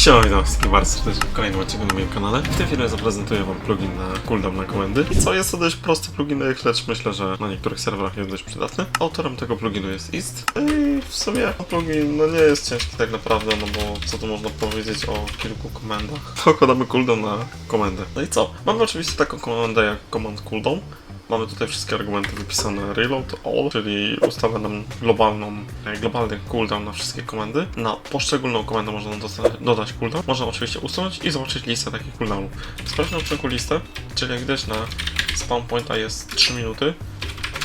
Siema, witam wszystkich bardzo serdecznie w kolejnym odcinku na moim kanale. W tym filmie zaprezentuję wam plugin na cooldown na komendy. Co jest to dość prosty plugin, lecz myślę, że na niektórych serwerach jest dość przydatny. Autorem tego pluginu jest Ist. I w sumie plugin no nie jest ciężki tak naprawdę, no bo co tu można powiedzieć o kilku komendach. Dokładamy cooldown na komendę. No i co? Mamy oczywiście taką komendę jak command cooldown. Mamy tutaj wszystkie argumenty wypisane reload all, czyli ustawia nam globalną, e, globalny cooldown na wszystkie komendy. Na poszczególną komendę można dodać cooldown. Można oczywiście usunąć i zobaczyć listę takich cooldownów. Sprawdźmy na przykład listę, czyli jak widać na spawn pointa jest 3 minuty.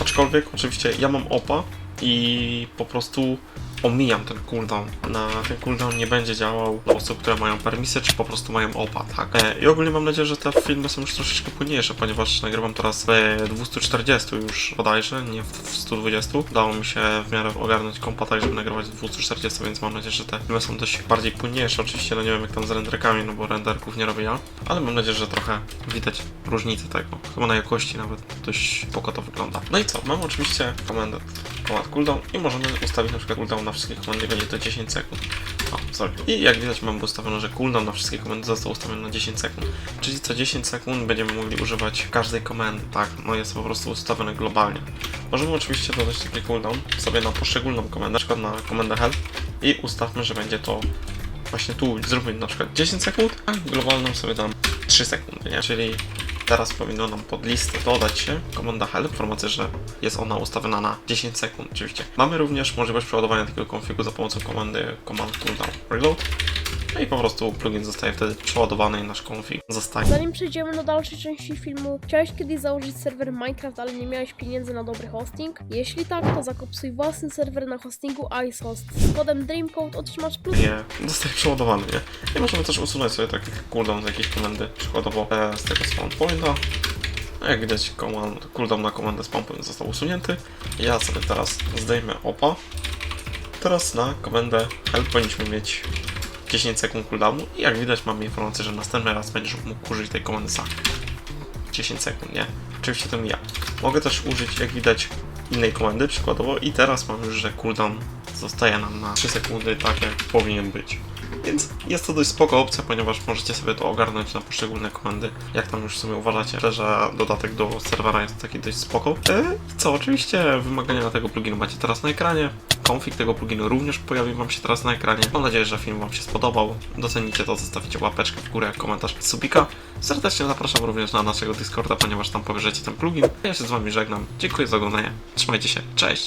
Aczkolwiek oczywiście ja mam opa i po prostu omijam ten cooldown. Na ten cooldown nie będzie działał dla osób, które mają permisję, czy po prostu mają opa, tak? E, I ogólnie mam nadzieję, że te filmy są już troszeczkę płynniejsze, ponieważ nagrywam teraz w 240 już bodajże, nie w w 120. Udało mi się w miarę ogarnąć kompa tak, żeby nagrywać w 240, więc mam nadzieję, że te filmy są dość bardziej płynniejsze. Oczywiście no nie wiem jak tam z renderkami, no bo renderków nie robię ja, ale mam nadzieję, że trochę widać różnicę tego. Chyba na jakości nawet dość spoko to wygląda. No i co? Mam oczywiście komendę command cooldown i możemy ustawić na przykład cooldown na wszystkie komendy, będzie to 10 sekund. O, sorry. I jak widać mam ustawione, że cooldown na wszystkie komendy został ustawiony na 10 sekund. Czyli co 10 sekund będziemy mogli używać każdej komendy, tak? No jest po prostu ustawione globalnie. Możemy oczywiście dodać taki cooldown sobie na poszczególną komendę, na przykład na komendę help i ustawmy, że będzie to właśnie tu zróbmy na przykład 10 sekund, a globalną sobie dam 3 sekundy, nie? Czyli teraz powinno nam pod listę dodać się komenda help, informacja, że jest ona ustawiona na 10 sekund oczywiście. Mamy również możliwość przeładowania takiego konfigu za pomocą komendy command cooldown reload. No i po prostu plugin zostaje wtedy przeładowany i nasz config zostaje. Zanim przejdziemy do dalszej części filmu, chciałeś kiedyś założyć serwer Minecraft, ale nie miałeś pieniędzy na dobry hosting? Jeśli tak, to zakop swój własny serwer na hostingu IceHost. Z kodem DreamCode otrzymasz plus nie zostaje przeładowany, nie? I możemy też usunąć sobie taki cooldown z jakiejś komendy, przykładowo e, z tego spawn pointa. A jak widać, command, cooldown na komendę spawn point został usunięty. Ja sobie teraz zdejmę opa. Teraz na komendę help powinniśmy mieć 10 sekund cooldownu i jak widać mamy informację, że następny raz będziesz mógł użyć tej komendy sam. 10 sekund, nie? Oczywiście to ja. Mogę też użyć, jak widać, innej komendy przykładowo i teraz mam już, że cooldown zostaje nam na 3 sekundy tak jak powinien być. Więc jest to dość spoko opcja, ponieważ możecie sobie to ogarnąć na poszczególne komendy, jak tam już sobie uważacie. Że dodatek do serwera jest taki dość spoko. E, co, oczywiście wymagania tego pluginu macie teraz na ekranie. Config tego pluginu również pojawi Wam się teraz na ekranie. Mam nadzieję, że film Wam się spodobał. Docenicie to, zostawicie łapeczkę w górę, komentarz subika. Serdecznie zapraszam również na naszego Discorda, ponieważ tam pobierzecie ten plugin. Ja się z Wami żegnam. Dziękuję za oglądanie. Trzymajcie się. Cześć!